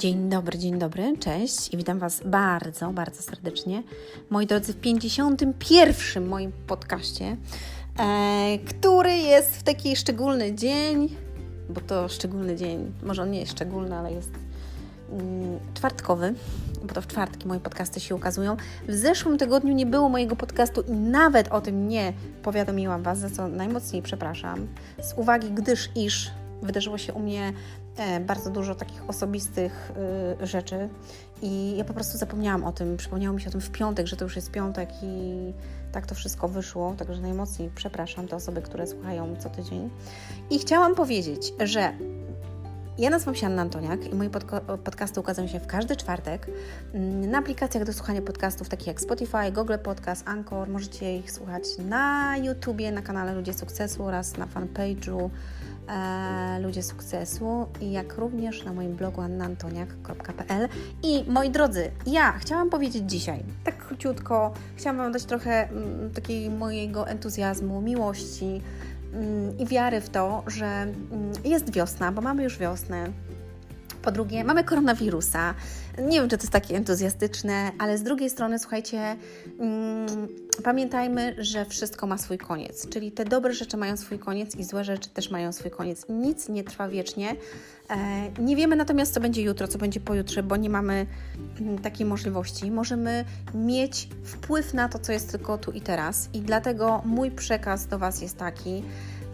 Dzień dobry, dzień dobry, cześć i witam Was bardzo, bardzo serdecznie. Moi drodzy, w 51. moim podcaście, e, który jest w taki szczególny dzień, bo to szczególny dzień, może on nie jest szczególny, ale jest mm, czwartkowy, bo to w czwartki moje podcasty się ukazują. W zeszłym tygodniu nie było mojego podcastu i nawet o tym nie powiadomiłam Was, za co najmocniej przepraszam, z uwagi, gdyż iż wydarzyło się u mnie bardzo dużo takich osobistych y, rzeczy i ja po prostu zapomniałam o tym. Przypomniało mi się o tym w piątek, że to już jest piątek i tak to wszystko wyszło. Także najmocniej przepraszam te osoby, które słuchają co tydzień. I chciałam powiedzieć, że ja nazywam się Anna Antoniak i moje podcasty ukazują się w każdy czwartek mm, na aplikacjach do słuchania podcastów takich jak Spotify, Google Podcast, Anchor. Możecie ich słuchać na YouTubie, na kanale Ludzie Sukcesu oraz na fanpage'u e, Ludzie Sukcesu jak również na moim blogu annantoniak.pl. I moi drodzy, ja chciałam powiedzieć dzisiaj, tak króciutko, chciałam Wam dać trochę mm, takiego mojego entuzjazmu, miłości, mm, i wiary w to, że mm, jest wiosna, bo mamy już wiosnę. Po drugie, mamy koronawirusa. Nie wiem, czy to jest takie entuzjastyczne, ale z drugiej strony, słuchajcie, mm, pamiętajmy, że wszystko ma swój koniec. Czyli te dobre rzeczy mają swój koniec i złe rzeczy też mają swój koniec. Nic nie trwa wiecznie. E, nie wiemy natomiast, co będzie jutro, co będzie pojutrze, bo nie mamy mm, takiej możliwości. Możemy mieć wpływ na to, co jest tylko tu i teraz. I dlatego mój przekaz do Was jest taki,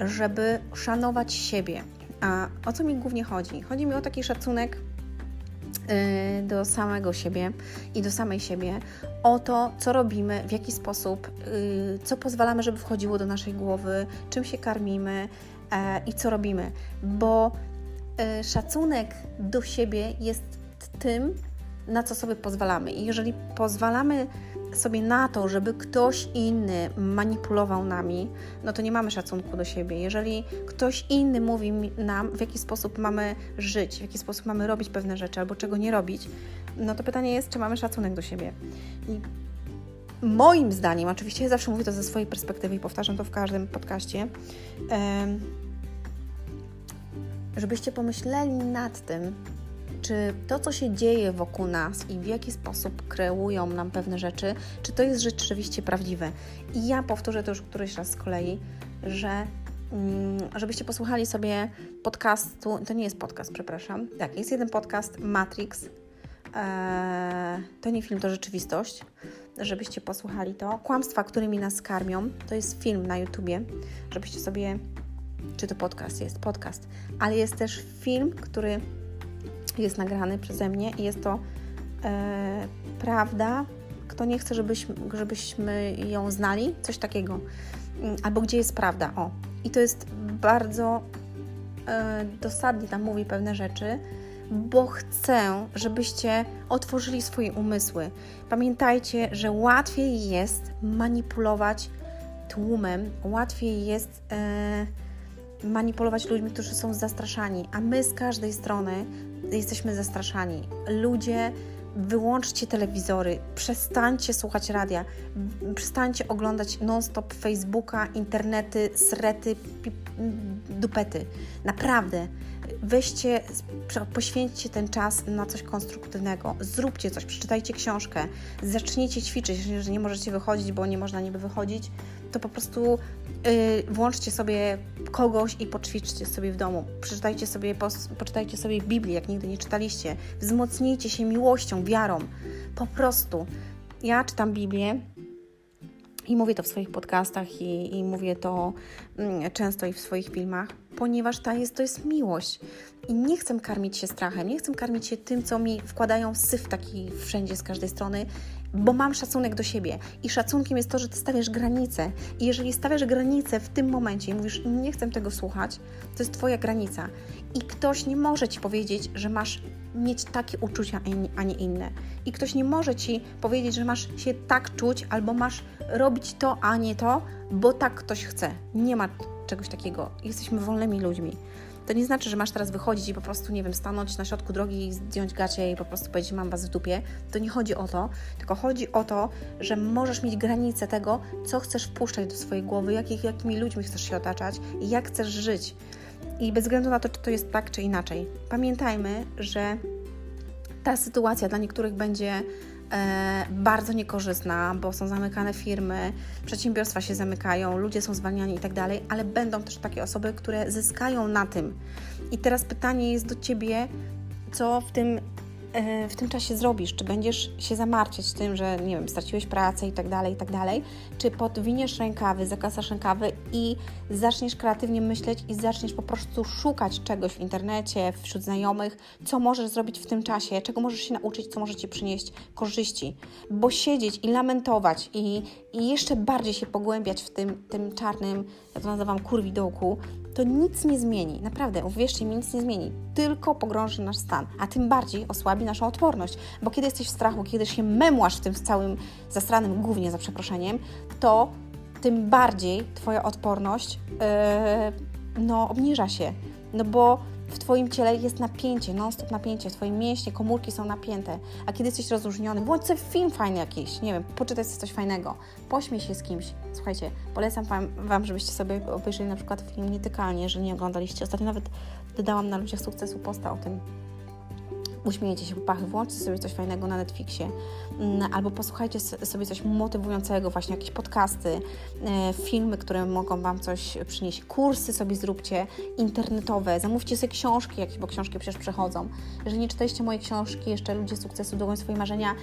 żeby szanować siebie. A o co mi głównie chodzi? Chodzi mi o taki szacunek y, do samego siebie i do samej siebie, o to, co robimy, w jaki sposób, y, co pozwalamy, żeby wchodziło do naszej głowy, czym się karmimy e, i co robimy, bo y, szacunek do siebie jest tym, na co sobie pozwalamy. I jeżeli pozwalamy sobie na to, żeby ktoś inny manipulował nami, no to nie mamy szacunku do siebie. Jeżeli ktoś inny mówi nam, w jaki sposób mamy żyć, w jaki sposób mamy robić pewne rzeczy albo czego nie robić, no to pytanie jest, czy mamy szacunek do siebie. I moim zdaniem, oczywiście ja zawsze mówię to ze swojej perspektywy i powtarzam to w każdym podcaście, żebyście pomyśleli nad tym, czy to, co się dzieje wokół nas i w jaki sposób kreują nam pewne rzeczy, czy to jest rzeczywiście prawdziwe. I ja powtórzę to już któryś raz z kolei, że mm, żebyście posłuchali sobie podcastu, to nie jest podcast, przepraszam, tak, jest jeden podcast, Matrix, eee, to nie film, to rzeczywistość, żebyście posłuchali to. Kłamstwa, którymi nas karmią, to jest film na YouTubie, żebyście sobie, czy to podcast jest, podcast, ale jest też film, który jest nagrany przeze mnie i jest to e, prawda. Kto nie chce, żebyśmy, żebyśmy ją znali, coś takiego. Mm, albo gdzie jest prawda, o. I to jest bardzo e, dosadnie tam mówi pewne rzeczy, bo chcę, żebyście otworzyli swoje umysły. Pamiętajcie, że łatwiej jest manipulować tłumem, łatwiej jest e, manipulować ludźmi, którzy są zastraszani, a my z każdej strony jesteśmy zastraszani. Ludzie, wyłączcie telewizory, przestańcie słuchać radia, przestańcie oglądać non-stop Facebooka, internety, srety, dupety. Naprawdę. Weźcie, poświęćcie ten czas na coś konstruktywnego, zróbcie coś, przeczytajcie książkę, zacznijcie ćwiczyć, jeżeli nie możecie wychodzić, bo nie można niby wychodzić, to po prostu yy, włączcie sobie kogoś i poćwiczcie sobie w domu. Przeczytajcie sobie, poczytajcie sobie Biblię, jak nigdy nie czytaliście. Wzmocnijcie się miłością, wiarą. Po prostu. Ja czytam Biblię i mówię to w swoich podcastach i, i mówię to mm, często i w swoich filmach, ponieważ ta jest, to jest miłość. I nie chcę karmić się strachem, nie chcę karmić się tym, co mi wkładają syf taki wszędzie z każdej strony, bo mam szacunek do siebie. I szacunkiem jest to, że ty stawiasz granice. I jeżeli stawiasz granice w tym momencie i mówisz, nie chcę tego słuchać, to jest twoja granica. I ktoś nie może ci powiedzieć, że masz mieć takie uczucia, a nie inne. I ktoś nie może ci powiedzieć, że masz się tak czuć, albo masz robić to, a nie to, bo tak ktoś chce. Nie ma czegoś takiego. Jesteśmy wolnymi ludźmi. To nie znaczy, że masz teraz wychodzić i po prostu, nie wiem, stanąć na środku drogi i zdjąć gacie i po prostu powiedzieć, mam was w dupie. To nie chodzi o to, tylko chodzi o to, że możesz mieć granice tego, co chcesz wpuszczać do swojej głowy, jakich, jakimi ludźmi chcesz się otaczać i jak chcesz żyć. I bez względu na to, czy to jest tak, czy inaczej. Pamiętajmy, że ta sytuacja dla niektórych będzie bardzo niekorzystna, bo są zamykane firmy, przedsiębiorstwa się zamykają, ludzie są zwalniani i tak dalej, ale będą też takie osoby, które zyskają na tym. I teraz pytanie jest do Ciebie, co w tym E, w tym czasie zrobisz? Czy będziesz się zamartwiać tym, że nie wiem, straciłeś pracę i tak dalej, i tak dalej? Czy podwiniesz rękawy, zakasasz rękawy i zaczniesz kreatywnie myśleć i zaczniesz po prostu szukać czegoś w internecie, wśród znajomych, co możesz zrobić w tym czasie, czego możesz się nauczyć, co może Ci przynieść korzyści? Bo siedzieć i lamentować i, i jeszcze bardziej się pogłębiać w tym, tym czarnym, ja to nazywam kurwidołku, to nic nie zmieni. Naprawdę, uwierzcie mi, nic nie zmieni. Tylko pogrąży nasz stan, a tym bardziej osłabi naszą odporność. Bo kiedy jesteś w strachu, kiedy się memłasz w tym całym zastranym głównie za przeproszeniem, to tym bardziej Twoja odporność yy, no, obniża się. No bo w Twoim ciele jest napięcie, non-stop napięcie, Twoje mięśnie, komórki są napięte, a kiedy jesteś rozluźniony, włącz sobie film fajny jakiś, nie wiem, poczytaj sobie coś fajnego, pośmiej się z kimś. Słuchajcie, polecam Wam, wam żebyście sobie obejrzeli na przykład film Nietykalnie, jeżeli nie oglądaliście. Ostatnio nawet dodałam na Ludziach Sukcesu posta o tym, uśmiejecie się pachy, włączcie sobie coś fajnego na Netflixie, mm, albo posłuchajcie sobie coś motywującego, właśnie jakieś podcasty, e, filmy, które mogą Wam coś przynieść, kursy sobie zróbcie internetowe, zamówcie sobie książki jakieś, bo książki przecież przechodzą. Jeżeli nie czytaliście mojej książki, jeszcze Ludzie Sukcesu, Dogą Swoje Marzenia,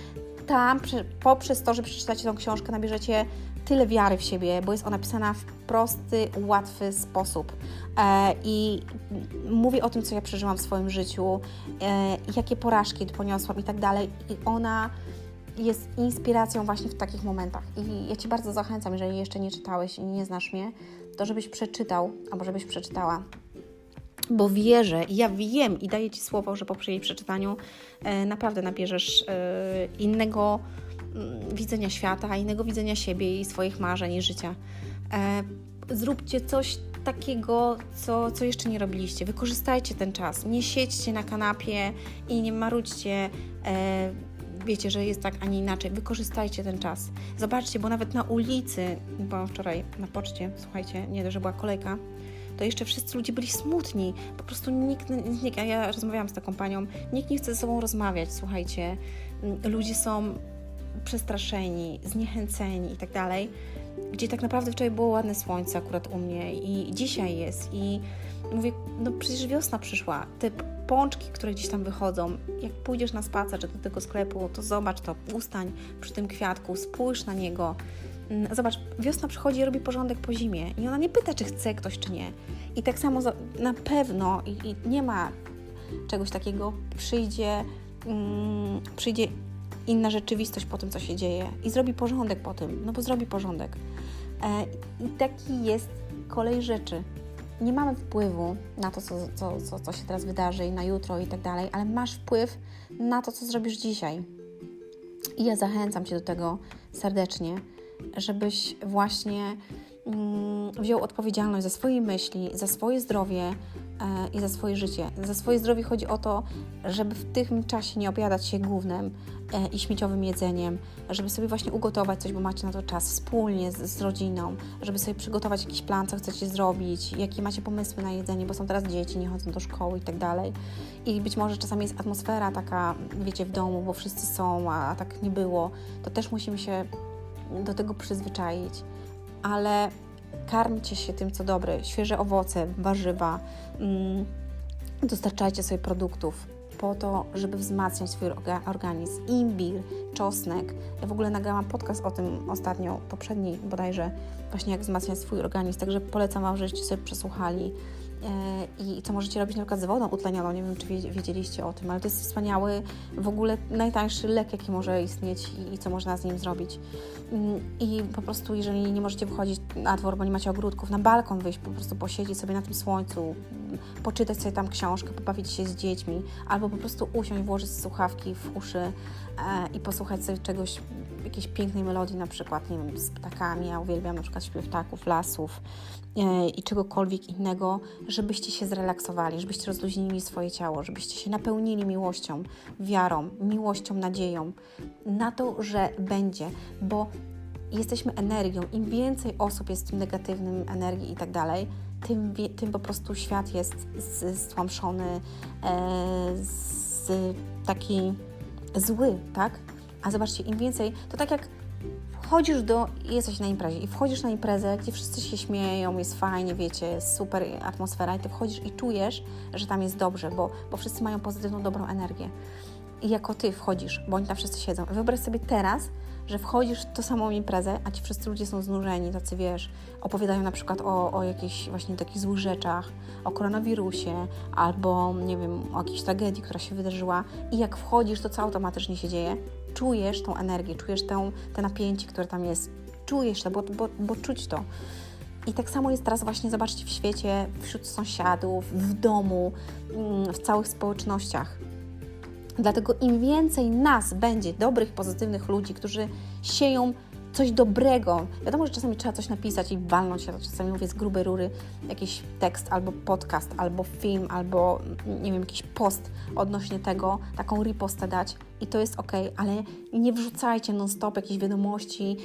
tam poprzez to, że przeczytacie tą książkę, nabierzecie tyle wiary w siebie, bo jest ona pisana w prosty, łatwy sposób. E, I mówię o tym, co ja przeżyłam w swoim życiu, e, jakie porażki poniosłam i tak dalej. I ona jest inspiracją właśnie w takich momentach. I ja Ci bardzo zachęcam, jeżeli jeszcze nie czytałeś i nie znasz mnie, to żebyś przeczytał, albo żebyś przeczytała bo wierzę ja wiem i daję Ci słowo, że po jej przeczytaniu e, naprawdę nabierzesz e, innego widzenia świata, innego widzenia siebie i swoich marzeń i życia. E, zróbcie coś takiego, co, co jeszcze nie robiliście. Wykorzystajcie ten czas. Nie siedźcie na kanapie i nie marudźcie. E, wiecie, że jest tak, a nie inaczej. Wykorzystajcie ten czas. Zobaczcie, bo nawet na ulicy, bo wczoraj na poczcie, słuchajcie, nie dość, że była kolejka, to jeszcze wszyscy ludzie byli smutni. Po prostu nikt, nikt ja rozmawiałam z taką panią, nikt nie chce ze sobą rozmawiać, słuchajcie. Ludzie są przestraszeni, zniechęceni i tak. Gdzie tak naprawdę wczoraj było ładne słońce akurat u mnie i dzisiaj jest i mówię, no przecież wiosna przyszła, te pączki, które gdzieś tam wychodzą, jak pójdziesz na spacer czy do tego sklepu, to zobacz to, ustań przy tym kwiatku, spójrz na niego, Mm, zobacz, wiosna przychodzi i robi porządek po zimie i ona nie pyta, czy chce ktoś, czy nie. I tak samo na pewno, i, i nie ma czegoś takiego, przyjdzie, mm, przyjdzie inna rzeczywistość po tym, co się dzieje i zrobi porządek po tym, no bo zrobi porządek. E, I taki jest kolej rzeczy. Nie mamy wpływu na to, co, co, co, co się teraz wydarzy i na jutro i tak dalej, ale masz wpływ na to, co zrobisz dzisiaj. I ja zachęcam Cię do tego serdecznie żebyś właśnie mm, wziął odpowiedzialność za swoje myśli, za swoje zdrowie i za swoje życie. Za swoje zdrowie chodzi o to, żeby w tym czasie nie obiadać się głównym e, i śmieciowym jedzeniem, żeby sobie właśnie ugotować coś, bo macie na to czas wspólnie z, z rodziną, żeby sobie przygotować jakiś plan, co chcecie zrobić, jakie macie pomysły na jedzenie, bo są teraz dzieci, nie chodzą do szkoły i tak dalej. I być może czasami jest atmosfera taka, wiecie, w domu, bo wszyscy są, a, a tak nie było. To też musimy się do tego przyzwyczaić, ale karmcie się tym, co dobre, świeże owoce, warzywa, mm, dostarczajcie sobie produktów po to, żeby wzmacniać swój organizm. Imbir, czosnek. Ja w ogóle nagrałam podcast o tym ostatnio, poprzedni bodajże, właśnie jak wzmacniać swój organizm, także polecam Wam, żebyście sobie przesłuchali. E, i co możecie robić na przykład z wodą utlenioną. Nie wiem, czy wiedzieliście o tym, ale to jest wspaniały, w ogóle najtańszy lek, jaki może istnieć i, co można z nim zrobić. Mm, I po prostu, jeżeli nie możecie wychodzić na dwór, bo nie macie ogródków, na balkon wyjść, po prostu posiedzieć sobie na tym słońcu, mm, poczytać sobie tam książkę, pobawić się z dziećmi, albo po prostu usiąść, włożyć słuchawki w uszy e, i posłuchać sobie czegoś, jakiejś pięknej melodii na przykład, nie wiem, z ptakami. Ja uwielbiam na przykład śpiew ptaków, lasów, E, i czegokolwiek innego, żebyście się zrelaksowali, żebyście rozluźnili swoje ciało, żebyście się napełnili miłością, wiarą, miłością, nadzieją na to, że będzie, bo jesteśmy energią. Im więcej osób jest w tym negatywnym energii i tak dalej, tym, tym po prostu świat jest stłamszony, e, z taki zły, tak? A zobaczcie, im więcej, to tak jak wchodzisz do, jesteś na imprezie i wchodzisz na imprezę, gdzie wszyscy się śmieją, jest fajnie, wiecie, jest super atmosfera i ty wchodzisz i czujesz, że tam jest dobrze, bo, bo wszyscy mają pozytywną, dobrą energię. I jako ty wchodzisz, bo oni tam wszyscy siedzą. Wyobraź sobie teraz, że wchodzisz w tą samą imprezę, a ci wszyscy ludzie są znużeni, tacy wiesz, opowiadają na przykład o, o jakichś właśnie takich złych rzeczach, o koronawirusie, albo nie wiem, o jakiejś tragedii, która się wydarzyła i jak wchodzisz, to co automatycznie się dzieje? Czujesz tą energię, czujesz te napięcie, które tam jest, czujesz to, bo, bo, bo czuć to. I tak samo jest teraz właśnie, zobaczcie, w świecie, wśród sąsiadów, w domu, mm, w całych społecznościach. Dlatego im więcej nas będzie, dobrych, pozytywnych ludzi, którzy sieją coś dobrego. Wiadomo, że czasami trzeba coś napisać i walnąć się, czasami mówię z grubej rury, jakiś tekst albo podcast, albo film, albo nie wiem, jakiś post odnośnie tego, taką ripostę dać i to jest ok, ale nie wrzucajcie non-stop jakichś wiadomości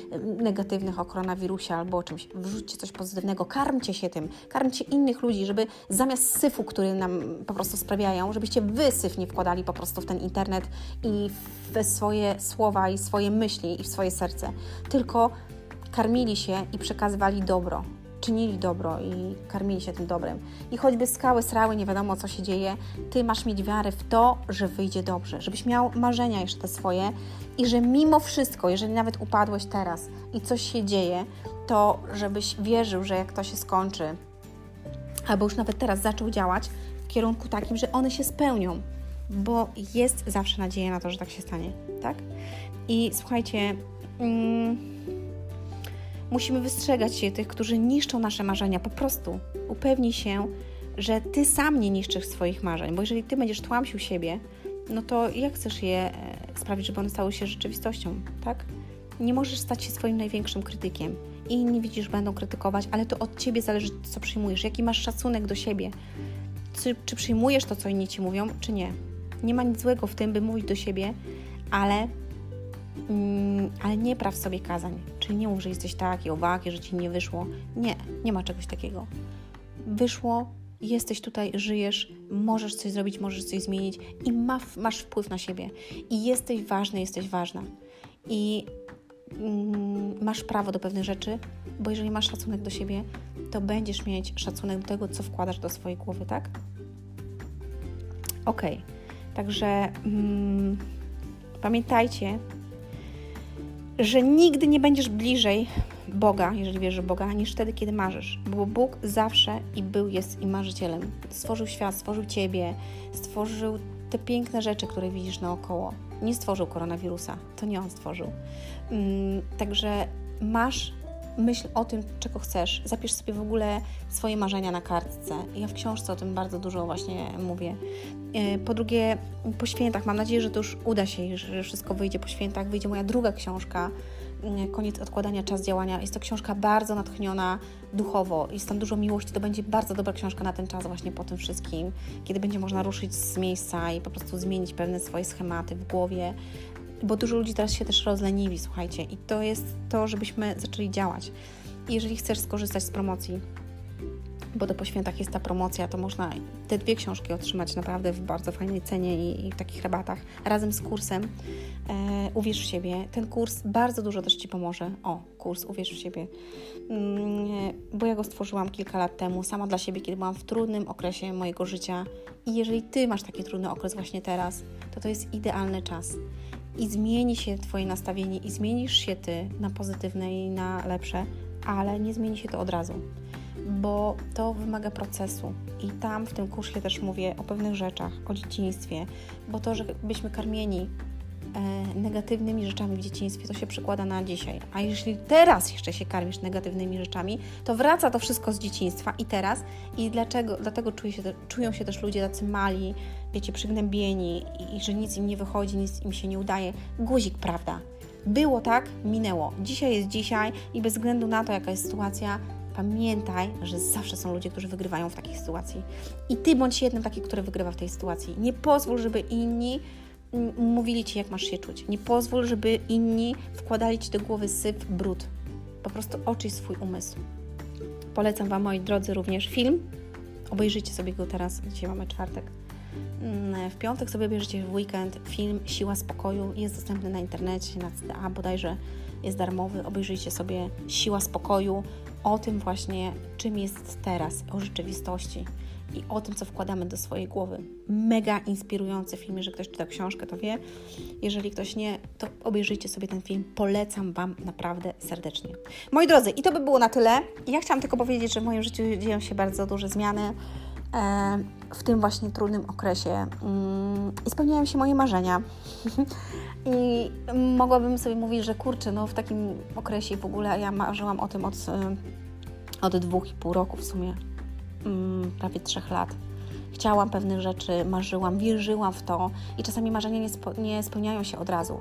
negatywnych o koronawirusie albo o czymś. Wrzućcie coś pozytywnego, karmcie się tym, karmcie innych ludzi, żeby zamiast syfu, który nam po prostu sprawiają, żebyście wy syf nie wkładali po prostu w ten internet i w swoje słowa i swoje myśli i w swoje serce, tylko karmili się i przekazywali dobro czynili dobro i karmili się tym dobrem. I choćby skały srały, nie wiadomo co się dzieje, ty masz mieć wiarę w to, że wyjdzie dobrze, żebyś miał marzenia jeszcze te swoje i że mimo wszystko, jeżeli nawet upadłeś teraz i coś się dzieje, to żebyś wierzył, że jak to się skończy, albo już nawet teraz zaczął działać w kierunku takim, że one się spełnią, bo jest zawsze nadzieja na to, że tak się stanie, tak? I słuchajcie, mm, Musimy wystrzegać się tych, którzy niszczą nasze marzenia. Po prostu upewnij się, że ty sam nie niszczysz swoich marzeń, bo jeżeli ty będziesz tłamsił siebie, no to jak chcesz je e, sprawić, żeby one stały się rzeczywistością, tak? Nie możesz stać się swoim największym krytykiem. Inni widzisz, będą krytykować, ale to od ciebie zależy, co przyjmujesz, jaki masz szacunek do siebie. Czy, czy przyjmujesz to, co inni ci mówią, czy nie. Nie ma nic złego w tym, by mówić do siebie, ale ale nie praw sobie kazań. Czyli nie mów, że jesteś taki, owaki, że ci nie wyszło. Nie, nie ma czegoś takiego. Wyszło, jesteś tutaj, żyjesz, możesz coś zrobić, możesz coś zmienić i ma, masz wpływ na siebie. I jesteś ważny, jesteś ważna. I mm, masz prawo do pewnych rzeczy, bo jeżeli masz szacunek do siebie, to będziesz mieć szacunek do tego, co wkładasz do swojej głowy, tak? Ok. Także mm, pamiętajcie, że nigdy nie będziesz bliżej Boga, jeżeli wierzysz w Boga, niż wtedy, kiedy marzysz. Bo Bóg zawsze i był, jest i marzycielem. Stworzył świat, stworzył Ciebie, stworzył te piękne rzeczy, które widzisz naokoło. Nie stworzył koronawirusa, to nie On stworzył. Mm, także masz myśl o tym, czego chcesz. Zapisz sobie w ogóle swoje marzenia na kartce. Ja w książce o tym bardzo dużo właśnie mówię. E, po drugie, po świętach, mam nadzieję, że to już uda się, że wszystko wyjdzie po świętach. Wyjdzie moja druga książka, mm, Koniec odkładania, czas działania. Jest to książka bardzo natchniona duchowo, jest tam dużo miłości. To będzie bardzo dobra książka na ten czas, właśnie po tym wszystkim, kiedy będzie można ruszyć z miejsca i po prostu zmienić pewne swoje schematy w głowie bo dużo ludzi teraz się też rozleniwi, słuchajcie, i to jest to, żebyśmy zaczęli działać. I jeżeli chcesz skorzystać z promocji, bo do poświętach jest ta promocja, to można te dwie książki otrzymać naprawdę w bardzo fajnej cenie i, i w takich rabatach, razem z kursem e, Uwierz w siebie. Ten kurs bardzo dużo też Ci pomoże. O, kurs Uwierz w siebie. Mm, bo ja go stworzyłam kilka lat temu, sama dla siebie, kiedy byłam w trudnym okresie mojego życia. I jeżeli Ty masz taki trudny okres właśnie teraz, to to jest idealny czas i zmieni się Twoje nastawienie i zmienisz się Ty na pozytywne i na lepsze, ale nie zmieni się to od razu, bo to wymaga procesu. I tam w tym kursie też mówię o pewnych rzeczach, o dzieciństwie, bo to, że byśmy karmieni negatywnymi rzeczami w dzieciństwie, to się przekłada na dzisiaj. A jeśli teraz jeszcze się karmisz negatywnymi rzeczami, to wraca to wszystko z dzieciństwa i teraz. I dlaczego? Dlatego się, czują się też ludzie tacy mali, wiecie, przygnębieni i, i że nic im nie wychodzi, nic im się nie udaje. Guzik, prawda? Było tak, minęło. Dzisiaj jest dzisiaj i bez względu na to, jaka jest sytuacja, pamiętaj, że zawsze są ludzie, którzy wygrywają w takiej sytuacji. I ty bądź jednym taki, który wygrywa w tej sytuacji. Nie pozwól, żeby inni mówili ci, jak masz się czuć. Nie pozwól, żeby inni wkładali ci do głowy syf, brud. Po prostu oczyj swój umysł. Polecam Wam, moi drodzy, również film. Obejrzyjcie sobie go teraz, dzisiaj mamy czwartek. Mm, W piątek sobie bierzecie w weekend film Siła Spokoju. Jest dostępny na internecie, na CDA bodajże jest darmowy. Obejrzyjcie sobie Siła Spokoju o tym właśnie, czym jest teraz, o rzeczywistości i o tym, co wkładamy do swojej głowy. Mega inspirujący film, jeżeli ktoś czyta książkę, to wie. Jeżeli ktoś nie, to obejrzyjcie sobie ten film. Polecam Wam naprawdę serdecznie. Moi drodzy, i to by było na tyle. Ja chciałam tylko powiedzieć, że w moim życiu dzieją się bardzo duże zmiany w tym właśnie trudnym okresie mm, i spełniają się moje marzenia. I mogłabym sobie mówić, że kurczę, no w takim okresie w ogóle ja marzyłam o tym od, e, od dwóch i pół roku w sumie, mm, prawie trzech lat. Chciałam pewnych rzeczy, marzyłam, wierzyłam w to i czasami marzenia nie, spo, nie spełniają się od razu,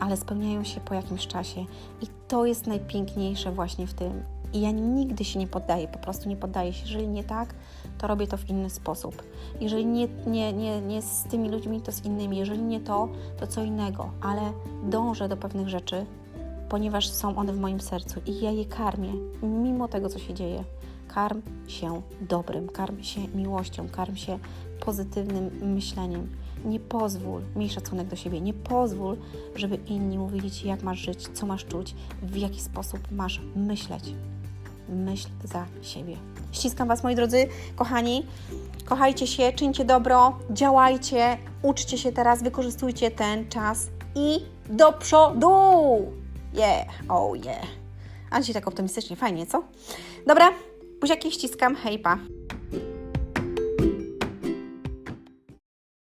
ale spełniają się po jakimś czasie i to jest najpiękniejsze właśnie w tym. I ja nigdy się nie poddaję, po prostu nie poddaję się. Jeżeli nie tak, to robię to w inny sposób. Jeżeli nie, nie, nie, nie z tymi ludźmi, to z innymi. Jeżeli nie to, to co innego, ale dążę do pewnych rzeczy, ponieważ są one w moim sercu i ja je karmię, mimo tego, co się dzieje. Karm się dobrym, karm się miłością, karm się pozytywnym myśleniem. Nie pozwól, miej szacunek do siebie, nie pozwól, żeby inni mówili Ci, jak masz żyć, co masz czuć, w jaki sposób masz myśleć. Myśl za siebie. Ściskam Was, moi drodzy, kochani. Kochajcie się, czyńcie dobro, działajcie, uczcie się teraz, wykorzystujcie ten czas i do przodu! Yeah, oh yeah. A dzisiaj tak optymistycznie, fajnie, co? Dobra, buziaki ściskam, hej pa.